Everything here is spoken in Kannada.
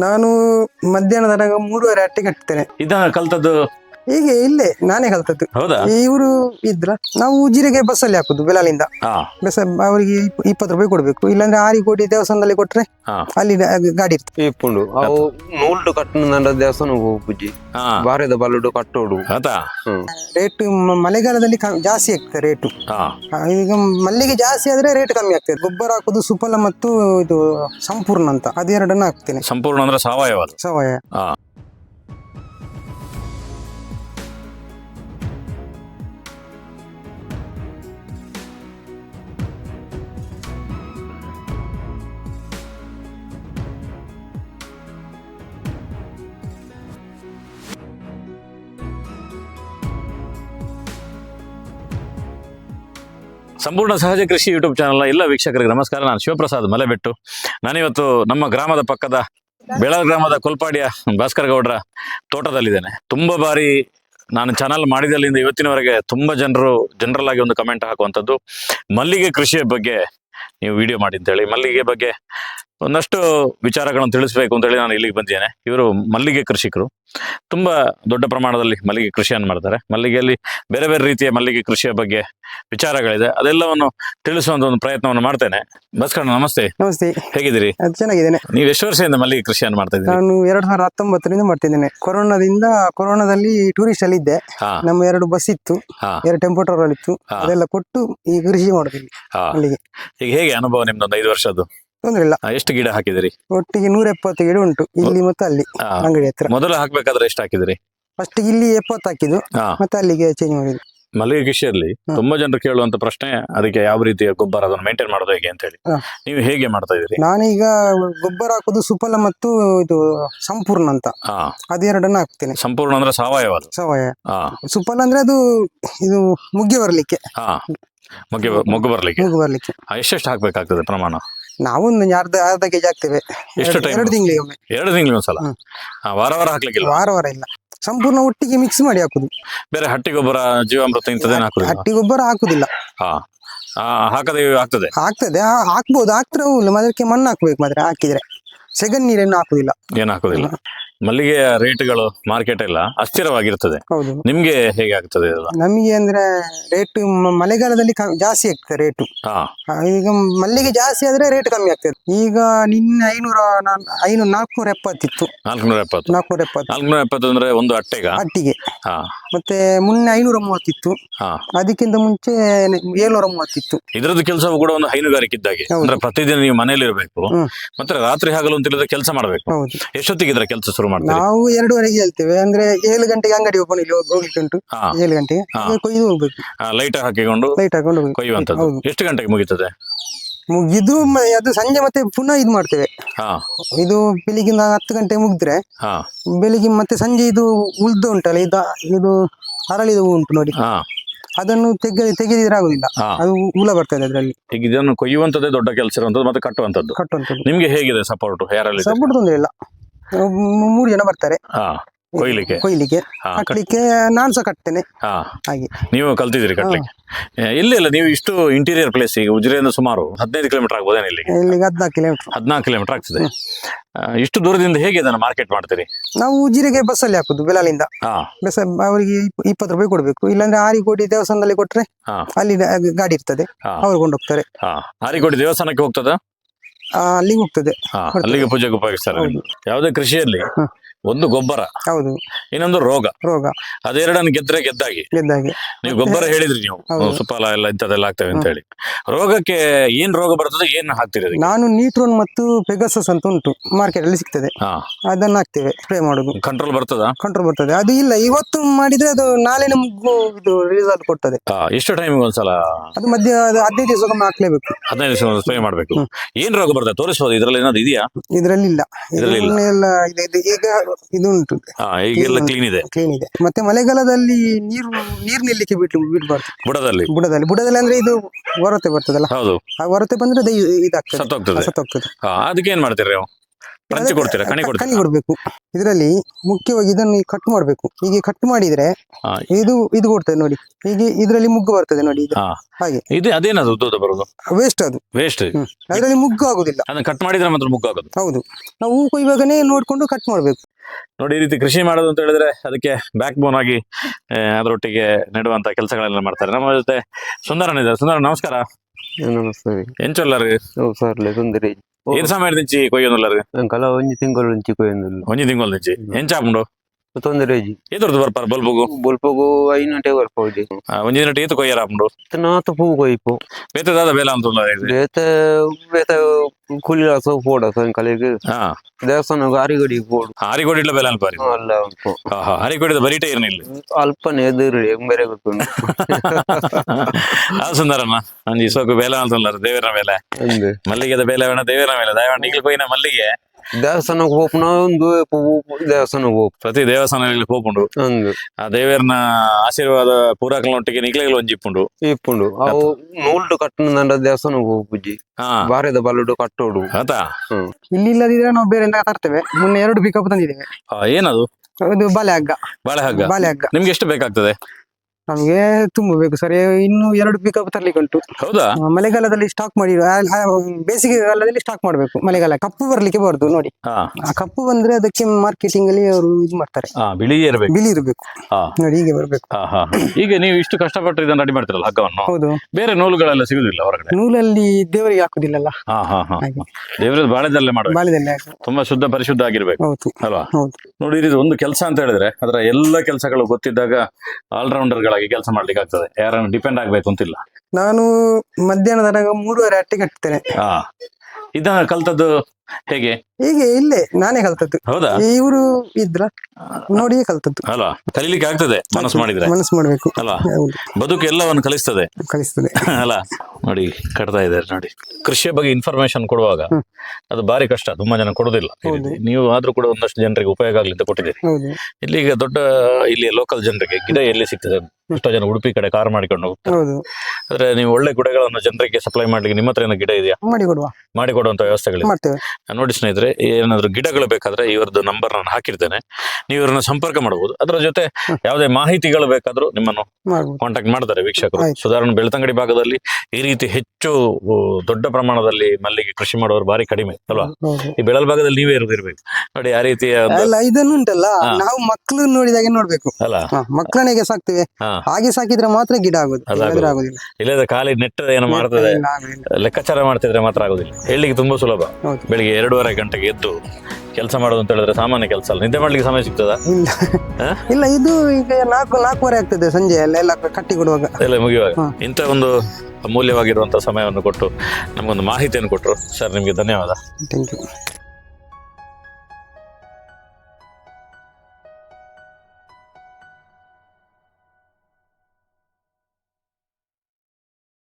ನಾನು ಮಧ್ಯಾಹ್ನದ ತನಕ ಮೂರುವರೆ ಅಟ್ಟಿ ಕಟ್ತೇನೆ. ಇದನ್ನ ಕಲ್ತದ್ದು ಹೀಗೆ ಇಲ್ಲೇ ನಾನೇ ಕಲ್ತದ್ದು ಹೌದಾ? ಇವರು ಇದ್ರ ನಾವು ಜೀರಿಗೆ ಬಸ್ ಅಲ್ಲಿ ಹಾಕುದು ಬೆಲಾಲಿಂದ ಹಾ. ಬಸ್ ಅವರಿಗೆ ಇಪ್- ಇಪ್ಪತ್ತು ರೂಪಾಯಿ ಕೊಡ್ಬೇಕು. ಇಲ್ಲಾಂದ್ರೆ ಆರಿಕೋಟಿ ದೇವಸ್ಥಾನದಲ್ಲಿ ಕೊಟ್ರೆ ಹಾ. ಅಲ್ಲಿ ಗ- ಗಾಡಿ ಇರ್ತದೆ. ಇಪ್ಪುಂಡು ಅವು ನೂಲ್ಡು ಕಟ್ಟುನ ದೇವಸ್ಥಾನ ಪೂಜಿ. ಹಾ. ಬಾರೆದ ಬಲ್ಲುಡು ಕಟ್ಟೋಡು. ಆತಾ ಹ್ಮ್. ರೇಟ್ ಮಳೆಗಾಲದಲ್ಲಿ ಕ- ಜಾಸ್ತಿ ಆಗ್ತದೆ ರೇಟು. ಹಾ. ಆ, ಈಗ ಮಲ್ಲಿಗೆ ಜಾಸ್ತಿ ಆದ್ರೆ ರೇಟ್ ಕಮ್ಮಿ ಆಗ್ತದೆ. ಗೊಬ್ಬರ ಹಾಕುದು ಸುಫಲ ಮತ್ತು ಇದು ಸಂಪೂರ್ಣ ಅಂತ. ಅದೆರಡನ್ನ ಹಾಕ್ತೇನೆ. ಸಂಪೂರ್ಣ ಅಂದ್ರೆ ಸಾವಯವ ಅದು. ಸಾವಯವ. ಹಾ. ಸಂಪೂರ್ಣ ಸಹಜ ಕೃಷಿ ಯೂಟ್ಯೂಬ್ ಚಾನಲ್ನ ಎಲ್ಲ ವೀಕ್ಷಕರಿಗೆ ನಮಸ್ಕಾರ. ನಾನು ಶಿವಪ್ರಸಾದ್ ಮಲೆಬೆಟ್ಟು. ನಾನಿವತ್ತು ನಮ್ಮ ಗ್ರಾಮದ ಪಕ್ಕದ ಬೆಳಲ್ ಗ್ರಾಮದ ಕೊಲ್ಪಾಡಿಯ ಭಾಸ್ಕರ್ ಗೌಡ್ರ ತೋಟದಲ್ಲಿದ್ದೇನೆ. ತುಂಬ ಬಾರಿ ನಾನು ಚಾನಲ್ ಮಾಡಿದಲ್ಲಿಂದ ಇವತ್ತಿನವರೆಗೆ ತುಂಬ ಜನರು, ಜನರಲ್ ಆಗಿ ಒಂದು ಕಮೆಂಟ್ ಹಾಕುವಂಥದ್ದು, ಮಲ್ಲಿಗೆ ಕೃಷಿಯ ಬಗ್ಗೆ ನೀವು ವಿಡಿಯೋ ಮಾಡಿ ಅಂತೇಳಿ ಮಲ್ಲಿಗೆ ಬಗ್ಗೆ ಒಂದಷ್ಟು ವಿಚಾರಗಳನ್ನು ತಿಳಿಸ್ಬೇಕು ಅಂತೇಳಿ ನಾನು ಇಲ್ಲಿಗೆ ಬಂದಿದ್ದೇನೆ. ಇವರು ಮಲ್ಲಿಗೆ ಕೃಷಿಕರು. ತುಂಬ ದೊಡ್ಡ ಪ್ರಮಾಣದಲ್ಲಿ ಮಲ್ಲಿಗೆ ಕೃಷಿಯನ್ನು ಮಾಡ್ತಾರೆ. ಮಲ್ಲಿಗೆಯಲ್ಲಿ ಬೇರೆ ಬೇರೆ ರೀತಿಯ ಮಲ್ಲಿಗೆ ಕೃಷಿಯ ಬಗ್ಗೆ ವಿಚಾರಗಳಿದೆ. ಅದೆಲ್ಲವನ್ನು ತಿಳಿಸುವಂತ ಒಂದು ಪ್ರಯತ್ನವನ್ನು ಮಾಡ್ತೇನೆ. ಬಸ್ಕಣ್ಣ ನಮಸ್ತೆ. ನಮಸ್ತೆ. ಹೇಗಿದ್ದೀರಿ? ಅದು ಚೆನ್ನಾಗಿದ್ದೇನೆ. ನೀವು ಎಷ್ಟು ವರ್ಷದಿಂದ ಮಲ್ಲಿಗೆ ಕೃಷಿಯನ್ನು ಮಾಡ್ತಾ ಇದ್ದೀರಿ? ನಾನು ಎರಡು ಸಾವಿರದ ಹತ್ತೊಂಬತ್ತರಿಂದ ಮಾಡ್ತಿದ್ದೇನೆ. ಕೊರೋನಾದಿಂದ ಕೊರೋನಾದಲ್ಲಿ ಟೂರಿಸ್ಟ್ ಅಲ್ಲಿ ಇದ್ದೆ. ನಮ್ಮ ಎರಡು ಬಸ್ ಇತ್ತು. ಎರಡು ಟೆಂಪೋಟರ್ ಟ್ರಾವಲ್ ಇತ್ತು. ಅದೆಲ್ಲ ಕೊಟ್ಟು ಈ ಕೃಷಿ ಮಾಡ್ತೀನಿ ಮಲ್ಲಿಗೆ. ಈಗ ಹೇಗೆ ಅನುಭವ ನಿಮ್ದೊಂದು ಐದು ವರ್ಷದ್ದು? ತೊಂದ್ರೆ ಇಲ್ಲ. ಎಷ್ಟು ಗಿಡ ಹಾಕಿದಿರಿ ಒಟ್ಟಿಗೆ ನೂರ ಎಪ್ಪತ್ತು ಗಿಡ ಉಂಟು. ಇಲ್ಲಿ ಮತ್ತೆ ಅಲ್ಲಿ ಹಾ. ಅಂಗಡಿ ಹತ್ರ. ಮೊದಲು ಹಾಕ್ಬೇಕಾದ್ರೆ ಎಷ್ಟು ಹಾಕಿದಿರಿ ಫಸ್ಟ್ ಇಲ್ಲಿ ಎಪ್ಪತ್ತು ಹಾಕಿದ್ದು. ಹಾ ಮತ್ತೆ ಅಲ್ಲಿಗೆ ಚೇಂಜ್ ಮಾಡಿದ್ದು. ಮಲ್ಲಿಗೆ ಕೃಷಿಯಲ್ಲಿ ಹಾ. ತುಂಬಾ ಜನರು ಕೇಳುವಂತ ಪ್ರಶ್ನೆ ಅದಕ್ಕೆ ಯಾವ ರೀತಿಯ ಗೊಬ್ಬರ ಅದನ್ನು ಮೇಂಟೈನ್ ಮಾಡೋದು ಹೇಗೆ ಅಂತ ಹೇಳಿ. ಹಾ. ನೀವು ಹೇಗೆ ಮಾಡ್ತಾ ಇದ್ದೀರಿ? ನಾನೀಗ ಗೊಬ್ಬರ ಹಾಕೋದು ಸುಫಲ ಮತ್ತು ಇದು ಸಂಪೂರ್ಣ ಅಂತ. ಹಾ ಅದೆರಡನ್ನ ಹಾಕ್ತೇನೆ. ಸಂಪೂರ್ಣ ಅಂದ್ರೆ ಸಾವಯವ ಅದು. ಸಾವಯವ. ಹಾ ಸುಫಲ ಅಂದ್ರೆ ಅದು ಇದು ಮುಗ್ಗಿ ಬರ್ಲಿಕ್ಕೆ. ಹಾ ಮೊಗ್ಗೆ ಮೊಗ್ಗು ಬರ್ಲಿಕ್ಕೆ? ಬರ್ಲಿಕ್ಕೆ. ಎಷ್ಟೆಷ್ಟು ಹಾಕ್ಬೇಕಾಗ್ತದೆ ಪ್ರಮಾಣ? ನಾವೊಂದು ಅರ್ಧ ಅರ್ಧ ಕೆಜಿ ಹಾಕ್ತೇವೆ. ಎಷ್ಟು ಎರಡು- time? ಎರಡು ತಿಂಗಳಿಗೆ ಒಮ್ಮೆ. ಎರಡು ತಿಂಗಳಿಗೆ ಒಂದ್ಸಲ? ಹ್ಮ್. ವಾರ ವಾರ ಹಾಕ್ಲಿಕ್ಕೆ ವಾರ ವಾರ ಇಲ್ಲ. ಸಂಪೂರ್ಣ ಒಟ್ಟಿಗೆ ಮಿಕ್ಸ್ ಮಾಡಿ ಹಾಕುದು. ಬೇರೆ ಹಟ್ಟಿ ಗೊಬ್ಬರ ಜೀವಾಮೃತ ಇಂಥದ್ದೇನು ಹಾಕುದಿಲ್ಲ? ಹಟ್ಟಿ ಗೊಬ್ಬರ ಹಾಕುದಿಲ್ಲ. ಹಾ. ಆ, ಹಾಕದೆ ಆಗ್ತದೆ? ಆಗ್ತದೆ. ಆ- ಹಾಕ್ಬೋದು. ಹಾಕ್ತಾರೆ ಅದಕ್ಕೆ ಮಣ್ಣು ಹಾಕ್ಬೇಕು ಮಾತ್ರ ಹಾಕಿದ್ರೆ. ಸೆಗನ್ ನೀರನ್ನು ಹಾಕುದಿಲ್ಲ. ಏನು ಹಾಕುದಿಲ್ಲ? ಮಲ್ಲಿಗೆಯ ರೇಟ್ಗಳು ಮಾರ್ಕೆಟ್ ಎಲ್ಲ ಅಸ್ಥಿರವಾಗಿರ್ತದೆ. ಹೌದು. ನಿಮ್ಗೆ ಹೇಗೆ ಆಗ್ತದೆ ಇದೆಲ್ಲ ನಮಗೆ ಅಂದ್ರೆ ರೇಟ್ ಮಳೆಗಾಲದಲ್ಲಿ ಕ- ಜಾಸ್ತಿ ಆಗ್ತದೆ ರೇಟು ಹಾ. ಈಗ ಮಲ್ಲಿಗೆ ಜಾಸ್ತಿ ಆದ್ರೆ ರೇಟ್ ಕಮ್ಮಿ ಆಗ್ತದೆ. ಈಗ ನಿನ್ನೆ ಐನೂರ ನಾನ್- ಐನೂರ ನಾಲ್ಕುನೂರ ಎಪ್ಪತ್ತಿತ್ತು. ನಾಲ್ಕುನೂರ ಎಪ್ಪತ್ತು. ನಾಲ್ಕುನೂರ ಎಪ್ಪತ್ತು. ನಾಲ್ಕುನೂರ ಎಪ್ಪತ್ತು ಅಂದ್ರೆ ಒಂದು ಅಟ್ಟೆಗ? ಅಟ್ಟಿಗೆ. ಹಾ. ಮತ್ತೆ ಮುನ್ನೆ ಐನೂರ ಮೂವತ್ತಿತ್ತು ಹಾ. ಅದಕ್ಕಿಂತ ಮುಂಚೆ ಏಳ್ನೂರ ಮೂವತ್ತಿತ್ತು ಇದ್ರದ್ದು ಕೆಲಸ ಕೂಡ ಒಂದು ಹೈನುಗಾರಿಕೆ ಇದ್ದಾಗೆ ಅಂದ್ರೆ ಪ್ರತಿದಿನ ನೀವು ಮನೆಯಲ್ಲಿ ಇರಬೇಕು ಹ್ಮ್. ಮತ್ತೆ ರಾತ್ರಿ ಹಾಗಲು ಅಂತ ಹೇಳಿದ್ರೆ ಕೆಲಸ ಮಾಡಬೇಕು. ಹೌದು. ಎಷ್ಟೊತ್ತಿಗೆ ಇದ್ರ ಕೆಲಸ ಶುರು ಮಾಡ್ತೀರಿ? ನಾವು ಎರಡುವರೆಗೆ ಹೇಳ್ತೇವೆ. ಅಂದ್ರೆ ಏಳು ಗಂಟೆಗೆ ಅಂಗಡಿ ಓಪನ್ ಇಲ್ಲಿ ಹೋಗ್- ಹೋಗ್ಲಿಕ್ಕೆ ಉಂಟು ಹಾ. ಏಳು ಗಂಟೆಗೆ. ಹಾ. ಕೊಯ್ದು ಹೋಗ್ಬೇಕು. ಲೈಟ್ ಹಾಕಿಕೊಂಡು ಲೈಟ್ ಹಾಕೊಂಡು ಹೋಗ್ಬೇಕು. ಕೊಯ್ಯುವಂತದ್ದು ಹೌದು. ಎಷ್ಟು ಗಂಟೆಗೆ ಮುಗೀತದೆ? ಮುಗಿದು ಮ- ಅದು ಸಂಜೆ ಮತ್ತೆ ಪುನಃ ಇದು ಮಾಡ್ತೇವೆ. ಹಾ. ಇದು ಬೆಳಿಗ್ಗೆ ಹತ್ತು ಗಂಟೆ ಮುಗಿದ್ರೆ ಹಾ. ಬೆಳಿಗ್ಗೆ ಮತ್ತೆ ಸಂಜೆ ಇದು ಉಳ್ದು ಉಂಟಲ್ಲ ಇದು ಇದು ಅರಳಿದ ಹೂ ಉಂಟು ನೋಡಿ. ಹಾ. ಅದನ್ನು ತೆಗೆ ತೆಗೆದಿದ್ರೆ ಆಗುದಿಲ್ಲ. ಹಾ. ಅದು ಹುಳ ಬರ್ತದೆ ಅದರಲ್ಲಿ. ಈಗ ಇದನ್ನು ಕೊಯ್ಯುವಂತದ್ದೇ ದೊಡ್ಡ ಕೆಲಸ ಇರುವಂತದ್ದು ಮತ್ತೆ ಕಟ್ಟುವಂತದ್ದು. ಕಟ್ಟುವಂಥದ್ದು ನಿಮ್ಗೆ ಹೇಗಿದೆ ಸಪೋರ್ಟ್ ಯಾರಲ್ಲಿ ಸಪೋರ್ಟ್ ತೊಂದರೆ ಇಲ್ಲ. ಮೂರು ಜನ ಬರ್ತಾರೆ. ಹಾ. ಕೊಯ್ಲಿಕ್ಕೆ? ಕೊಯ್ಲಿಕ್ಕೆ ಕಟ್ಟಲಿಕ್ಕೆ ನಾನು ಸಹ ಕಟ್ತೇನೆ. ಹಾ ಹಾಗೆ. ನೀವು ಕಲ್ತಿದ್ದೀರಿ ಕಟ್ಲಿಕ್ಕೆ? ಇಲ್ಲ ಇಲ್ಲ ನೀವು ಇಷ್ಟು ಇಂಟೀರಿಯರ್ ಪ್ಲೇಸ್ ಈಗ ಉಜಿರೆಯಿಂದ ಸುಮಾರು ಹದಿನೈದು ಕಿಲೋಮೀಟರ್ ಆಗ್ಬೋದೇನು ಇಲ್ಲಿಗೆ? ಇಲ್ಲಿಗೆ ಹದಿನಾಲ್ಕು ಕಿಲೋಮೀಟರ್ ಹದಿನಾಲ್ಕು ಕಿಲೋಮೀಟರ್ ಆಗ್ತದೆ. ಆ, ಇಷ್ಟು ದೂರದಿಂದ ಹೇಗೆ ಇದನ್ನು ಮಾರ್ಕೆಟ್ ಮಾಡ್ತೀರಿ? ನಾವು ಉಜಿರೆಗೆ ಬಸ್ಸಲ್ಲಿ ಹಾಕುದು ಬೆಲಾಲಿಂದ ಬಸ್ ಅವರಿಗೆ ಇಪ್- ಇಪ್ಪತ್ತು ರೂಪಾಯಿ ಕೊಡಬೇಕು. ಇಲ್ಲಾಂದ್ರೆ ಆರಿಕೋಟಿ ದೇವಸ್ಥಾನದಲ್ಲಿ ಕೊಟ್ರೆ ಹಾ. ಅಲ್ಲಿ ಗಾಡಿ ಇರ್ತದೆ. ಅವ್ರು ಕೊಂಡೋಗ್ತಾರೆ. ಹಾ. ಆರಿಕೋಡಿ ದೇವಸ್ಥಾನಕ್ಕೆ ಹೋಗ್ತದ? ಅಲ್ಲಿಗೆ ಹೋಗ್ತದೆ. ಅಲ್ಲಿಗೆ ಪೂಜೆಗೆ ಉಪಯೋಗಿಸ್ತಾರೆ. ಯಾವುದೇ ಕೃಷಿಯಲ್ಲಿ. ಒಂದು ಗೊಬ್ಬರ ಹೌದು. ಇನ್ನೊಂದು ರೋಗ. ರೋಗ. ಅದೆರಡನ್ನು ಗೆದ್ರೆ ಗೆದ್ದಾಗಿ. ಗೆದ್ದಾಗಿ. ನೀವು ಗೊಬ್ಬರ ಹೇಳಿದ್ರಿ ನೀವು. ಸುಪಾಲ ಎಲ್ಲ ಇಂಥದ್ದೆಲ್ಲ ಆಗ್ತವೆ ಅಂತ ಹೇಳಿ. ರೋಗಕ್ಕೆ ಏನ್ ರೋಗ ಬರ್ತದೆ ಏನ್ ಹಾಕ್ತೀರಿ ನಾನು ನೀಟ್ರೋನ್ ಮತ್ತು ಪೆಗಸಸ್ ಅಂತ ಉಂಟು ಮಾರ್ಕೆಟ್ ಅಲ್ಲಿ ಸಿಗ್ತದೆ. ಅದನ್ನ ಹಾಕ್ತೇವೆ ಸ್ಪ್ರೇ ಮಾಡುದು. ಕಂಟ್ರೋಲ್ ಬರ್ತದ? ಕಂಟ್ರೋಲ್ ಬರ್ತದೆ. ಅದು ಇಲ್ಲ ಇವತ್ತು ಮಾಡಿದ್ರೆ ಅದು ನಾಳೆ ನಮಗೂ ಇದು ರಿಸಲ್ಟ್ ಕೊಡ್ತದೆ. ಎಷ್ಟು ಟೈಮ್ ಒಂದ್ಸಲ? ಅದು ಮಧ್ಯ ಹದಿನೈದು ದಿವಸ ಹಾಕ್ಲೇಬೇಕು. ಹದಿನೈದು ದಿವಸ ಸ್ಪ್ರೇ ಮಾಡ್ಬೇಕು. ಏನ್ ರೋಗ ಬರ್ತದೆ? ತೋರಿಸಬಹುದು ಇದ್ರಲ್ಲಿ ಏನಾದ್ರು ಇದೆಯಾ? ಇದ್ರಲ್ಲಿ ಇಲ್ಲ. ಇದ್ರಲ್ಲಿ ಇಲ್ಲ. ಈಗ ಇದು ಉಂಟು ಹಾ ಈಗೆಲ್ಲ ಕ್ಲೀನ್ ಇದೆ. ಕ್ಲೀನ್ ಇದೆ. ಮತ್ತೆ ಮಳೆಗಾಲದಲ್ಲಿ ನೀರು ನೀರು ನಿಲ್ಲಿಕ್ಕೆ ಬಿಟ್ಟು ಬಿಡಬಾರ್ದು. ಬುಡದಲ್ಲಿ. ಬುಡದಲ್ಲಿ. ಬುಡದಲ್ಲಿ ಅಂದ್ರೆ ಇದು ಹೊರತೆ ಬರ್ತದಲ್ಲ? ಹೌದು. ಆ ಹೊರತೆ ಬಂದ್ರೆ ಅದು ಇದಾಗ್ತದೆ. ಸತ್ತೋಗ್ತದೆ. ಅದಕ್ಕೆ ಏನ್ ಮಾಡ್ತೀರಿ ನೀವು? ಕೊಡ್ತೀರಾ? ಕಣಿ ಕಣಿ ಕೊಡ್ತೀರಾ? ಕೊಡ್ಬೇಕು. ಇದರಲ್ಲಿ ಮುಖ್ಯವಾಗಿ ಇದನ್ನು ಕಟ್ ಮಾಡ್ಬೇಕು. ಹೀಗೆ ಕಟ್ ಮಾಡಿದ್ರೆ ಹಾ. ಇದು ಇದು ಕೊಡ್ತದೆ ನೋಡಿ. ಹೀಗೆ ಇದರಲ್ಲಿ ಮುಗ್ಗು ಬರ್ತದೆ ನೋಡಿ ಇದು. ಹಾ. ಹಾಗೆ. ಇದು ಅದೇನದು ಉದ್ದ ಉದ್ದ ಬರೋದು? ವೇಸ್ಟ್ ಅದು. Waste hmm. ಅದರಲ್ಲಿ ಮುಗ್ಗು ಆಗುದಿಲ್ಲ. ಅದನ್ನ ಕಟ್ ಮಾಡಿದ್ರೆ ಮಾತ್ರ ಮುಗ್ಗು ಆಗೋದು. ಹೌದು. ನಾವು ಹೂ ಕೊಯ್ಯುವಾಗನೇ ನೋಡ್ಕೊಂಡು ಕಟ್ ಮಾಡ್ಬೇಕು. ನೋಡಿ ಈ ರೀತಿ ಕೃಷಿ ಮಾಡೋದು ಅಂತ ಹೇಳಿದ್ರೆ ಅದಕ್ಕೆ ಬ್ಯಾಕ್ ಬೋನ್ ಆಗಿ ಆ, ಅದರೊಟ್ಟಿಗೆ ನೆಡುವಂತ ಕೆಲಸಗಳೆಲ್ಲ ಮಾಡ್ತಾರೆ. ನಮ್ಮ ಜೊತೆ ಸುಂದರನ್ ಇದ್ದಾರೆ. ಸುಂದರ ನಮಸ್ಕಾರ. నమస్తే ఏం చల్లారు ఒకసారి లేదు ఏం సమయం నుంచి కొయ్యొందులారు కళ వంజి తింగోలు నుంచి కొయ్యొందులు వంజి తింగోలు నుంచి ఏం చేపండు ತೊಂದರೆ ಜಿ ಏತರದ್ದು ಬರ್ಪಾರ ಬಲ್ಬುಗು ಬೊಲ್ಪಗು ಐನಟೆ ಬರ್ಪೋಜಿ ಆ, ಒಂಜಿ ದಿನ ಏತು ಕೊಯ್ಯರಾಪುಂಡು ನಾತ ಪೂ ಕೊಯ್ಪು ಬೇತದಾದ ಬೇಲ ಅಂತ ಬೇತ ಬೇತ ಕುಲಿಲಾಸ ಪೋಡ ಕಲೆಗೆ ಹಾ ದೇವಸ್ಥಾನ ಗಾರಿಗಡಿ ಪೋಡು ಹರಿಗೋಡಿಡ್ಲ ಬೇಲ ಅನ್ಪಾರಿ ಅಲ್ಲ ಉಂಟು ಹಾ ಹರಿಗೋಡಿದ ಬರೀಟ ಇರ್ನಿಲ್ಲ ಅಲ್ಪನೆ ಎದುರು ಎಂಬರೆ ಗೊತ್ತುಂಡು ಆ ಸುಂದರಮ್ಮ ಅಂಜಿ ಸೋಕು ಬೇಲ ಅಂತಲ್ಲರ್ ದೇವರ ಬೇಲೆ ಅಂದೆ ಮಲ್ಲಿಗೆದ ಬೇಲೆ ಬೇಡ ದೇವರ ಮೇಲೆ ದಯವಾಂಡ ಈಗಲೂ ಕೊಯ್ಯಿನ ಮಲ್ಲಿಗೆ ದೇವಸ್ಥಾನಕ್ಕೆ ಹೋಗ್ನ ಒಂದು ದೇವಸ್ಥಾನಕ್ಕೆ ಹೋಗ್ ಪ್ರತಿ ದೇವಸ್ಥಾನಗಳಿಗೆ ಹೋಗ್ಕೊಂಡು ಆ ದೇವರನ್ನ ಆಶೀರ್ವಾದ ಪೂರಾಕಲೊಟ್ಟಿಗೆ ನಿಕ್ಲೆಗಳು ಒಂಜಿಪ್ಪುಂಡು ಇಪ್ಪುಂಡು. ಅವು ನೂಲ್ಡು ಕಟ್ಟುನ ದೇವಸ್ಥಾನಕ್ಕೆ ಪೂಜಿ ಹಾ. ಬಾರೆದ ಬಲ್ಲುಡು ಕಟ್ಟೋಡು. ಆತಾ ಹ್ಮ್. ಇಲ್ಲಿ ಇಲ್ಲದಿದ್ರೆ ನಾವು ಬೇರೆ ತರ್ತೇವೆ. ಮೊನ್ನೆ ಎರಡು ಪಿಕಪ್ ತಂದಿದ್ದೇವೆ. ಆ, ಏನದು? ಅದು ಬಾಲೆ ಹಗ್ಗ ಬಾಳೆ ಹಗ್ಗ ಬಾಳೆ ಹಗ್ಗ ನಿಮ್ಗೆ ಎಷ್ಟು ಬೇಕಾಗ್ತದೆ? ನಮ್ಗೆ ತುಂಬ ಬೇಕು ಸರ್ ಇನ್ನು ಎರಡು ಪಿಕಪ್ ತರ್ಲಿಕ್ಕೆ ಉಂಟು. ಹೌದಾ? ಮಳೆಗಾಲದಲ್ಲಿ ಸ್ಟಾಕ್ ಮಾಡಿ ಬೇಸಿಗೆ ಕಾಲದಲ್ಲಿ ಸ್ಟಾಕ್ ಮಾಡ್ಬೇಕು. ಮಳೆಗಾಲ ಕಪ್ಪು ಬರ್ಲಿಕ್ಕೆ ಬಾರದು ನೋಡಿ. ಆ ಕಪ್ಪು ಬಂದ್ರೆ ಅದಕ್ಕೆ ಮಾರ್ಕೆಟಿಂಗ್ ಅಲ್ಲಿ ಅವರು ಇದು ಮಾಡ್ತಾರೆ. ಬಿಳಿ ಇರಬೇಕು. ಬಿಳಿ ಇರಬೇಕು. ನೋಡಿ ಹೀಗೆ ಬರಬೇಕು. ಈಗ ನೀವು ಇಷ್ಟು ಕಷ್ಟಪಟ್ಟು ಇದನ್ನ ರೆಡಿ ಮಾಡ್ತಿರಲ್ಲ ಹಗ್ಗವನ್ನು? ಹೌದು. ಬೇರೆ ನೂಲುಗಳೆಲ್ಲ ಸಿಗುದಿಲ್ಲ ಹೊರಗಡೆ? ನೂಲಲ್ಲಿ ದೇವರಿಗೆ ಹಾಕುದಿಲ್ಲಲ್ಲ. ಹಾ ಬಾಳೆದಲ್ಲೇ ದೇವರದ ಬಾಳೆದಲ್ಲೇ. ತುಂಬಾ ಶುದ್ಧ ಪರಿಶುದ್ಧ ಆಗಿರ್ಬೇಕು. ಅಲ್ವಾ? ನೋಡಿ ಇದು ಒಂದು ಕೆಲಸ ಅಂತ ಹೇಳಿದ್ರೆ ಅದರ ಎಲ್ಲ ಕೆಲಸಗಳು ಗೊತ್ತಿದ್ದಾಗ ಆಲ್ರೌಂಡರ್ ಗಳಾಗಿ ಕೆಲಸ ಮಾಡ್ಲಿಕ್ಕೆ ಆಗ್ತದೆ. ಯಾರನ್ನು ಡಿಪೆಂಡ್ ಆಗ್ಬೇಕು ಅಂತಿಲ್ಲ. ನಾನು ಮಧ್ಯಾಹ್ನದ ತನಕ ಮೂರುವರೆ ಅಟ್ಟೆ ಕಟ್ತೇನೆ. ಹಾ. ಇದನ್ನ ಕಲ್ತದ್ದು ಹೇಗೆ? ಹೀಗೆ ಇಲ್ಲೇ ನಾನೇ ಕಲ್ತದ್ದು. ಹೌದಾ? ಇವರು ಇದ್ರ ನೋಡಿಯೇ ಕಲ್ತದ್ದು. ಅಲ್ವಾ ಕಲೀಲಿಕ್ಕೆ ಆಗ್ತದೆ ಮನಸ್ಸು ಮಾಡಿದ್ರೆ. ಮನಸ್ಸು ಮಾಡ್ಬೇಕು. ಅಲ್ವಾ ಹೌದು ಬದುಕು ಎಲ್ಲವನ್ನು ಕಲಿಸ್ತದೆ. ಕಲಿಸ್ತದೆ. ಅಲ್ಲ ನೋಡಿ ಕಟ್ತಾ ಇದ್ದಾರೆ ನೋಡಿ. ಕೃಷಿಯ ಬಗ್ಗೆ ಇನ್ಫಾರ್ಮೇಶನ್ ಕೊಡುವಾಗ ಅದು ಬಾರಿ ಕಷ್ಟ ತುಂಬಾ ಜನ ಕೊಡೋದಿಲ್ಲ ನೀವು ಆದ್ರೂ ಕೂಡ ಒಂದಷ್ಟು ಜನರಿಗೆ ಉಪಯೋಗ ಆಗ್ಲಿ ಅಂತ ಕೊಟ್ಟಿದ್ದೀರಿ. ಇಲ್ಲಿ ಈಗ ದೊಡ್ಡ ಇಲ್ಲಿ ಲೋಕಲ್ ಜನರಿಗೆ ಗಿಡ ಎಲ್ಲಿ ಸಿಗ್ತದೆ? ಎಷ್ಟೋ ಜನ ಉಡುಪಿ ಕಡೆ ಕಾರ್ ಮಾಡಿಕೊಂಡು ಹೋಗ್ತಾರೆ. ಆದ್ರೆ ನೀವು ಒಳ್ಳೆ ಗಿಡಗಳನ್ನು ಜನರಿಗೆ ಸಪ್ಲೈ ಮಾಡ್ಲಿಕ್ಕೆ ನಿಮ್ಮ ಹತ್ರ ಏನೋ ಗಿಡ ಇದೆಯಾ? ಮಾಡಿ ಕೊಡುವ ಮಾಡಿ ಕೊಡುವಂತ ಮಾಡ್ತೇವೆ. ನೋಡಿ ಸ್ನೇಹಿತರೆ ಏನಾದ್ರು ಗಿಡಗಳು ಬೇಕಾದ್ರೆ ಇವರದ್ದು ನಂಬರ್ ನಾನು ಹಾಕಿರ್ತೇನೆ. ನೀವು ಇವರನ್ನ ಸಂಪರ್ಕ ಮಾಡಬಹುದು ಅದರ ಜೊತೆ ಯಾವುದೇ ಮಾಹಿತಿಗಳು ಬೇಕಾದ್ರೂ ನಿಮ್ಮನ್ನು ಕಾಂಟ್ಯಾಕ್ಟ್ ಮಾಡ್ತಾರೆ ವೀಕ್ಷಕರು. ಸುಧಾರಣ ಬೆಳ್ತಂಗಡಿ ಭಾಗದಲ್ಲಿ ಈ ರೀತಿ ಹೆಚ್ಚು ದೊಡ್ಡ ಪ್ರಮಾಣದಲ್ಲಿ ಮಲ್ಲಿಗೆ ಕೃಷಿ ಮಾಡೋರು ಬಾರಿ ಕಡಿಮೆ ಅಲ್ವಾ? ಈ ಬೆಳಲ್ ಭಾಗದಲ್ಲಿ ನೀವೇ ಇರೋದಿರ್ಬೇಕು. ನೋಡಿ ಆ ರೀತಿಯ ಒಂದು- ಅಲ್ಲ ಇದನ್ನು ಉಂಟಲ್ಲ ನಾವು ಮಕ್ಕಳು ನೋಡಿದಾಗ ನೋಡ್ಬೇಕು. ಅಲ್ಲ. ಹ, ಸಾಕ್ತಿವಿ. ಹಾಗೆ ಸಾಕಿದ್ರೆ ಮಾತ್ರ ಗಿಡ ಆಗುದು ಆಗುದಿಲ್ಲ. ಇಲ್ಲದ ಖಾಲಿ ನೆಟ್ ಏನು ಮಾಡ್ತದೆ. ಲೆಕ್ಕಾಚಾರ ಮಾಡ್ತಿದ್ರೆ ಮಾತ್ರ ಆಗುದಿಲ್ಲ. ಹೇಳಲಿಕ್ಕೆ ತುಂಬಾ ಸುಲಭ. ಬೆಳಿಗ್ಗೆ ಎರಡೂವರೆ ಗಂಟೆಗೆ ಎದ್ದು ಕೆಲಸ ಮಾಡೋದು ಅಂತ ಹೇಳಿದ್ರೆ ಸಾಮಾನ್ಯ ಕೆಲಸ ಅಲ್ಲ. ನಿದ್ದೆ ಮಾಡ್ಲಿಕ್ಕೆ ಸಮಯ ಸಿಗ್ತದ? ಇಲ್ಲ. ಇಲ್ಲ ಇದು ಈಗ ನಾಲ್ಕು ನಾಲ್ಕೂವರೆ ಆಗ್ತದೆ ಸಂಜೆ ಎಲ್ಲ ಎಲ್ಲ ಕಟ್ಟಿ ಕೊಡುವಾಗ. ಎಲ್ಲ ಮುಗಿಯುವಾಗ. ಇಂತ ಇಂಥ ಒಂದು ಅಮೂಲ್ಯವಾಗಿರುವಂತಹ ಸಮಯವನ್ನು ಕೊಟ್ಟು ನಮಗೊಂದು ಮಾಹಿತಿಯನ್ನು ಕೊಟ್ಟರು ಸರ್ ನಿಮಗೆ ಧನ್ಯವಾದ. Thank you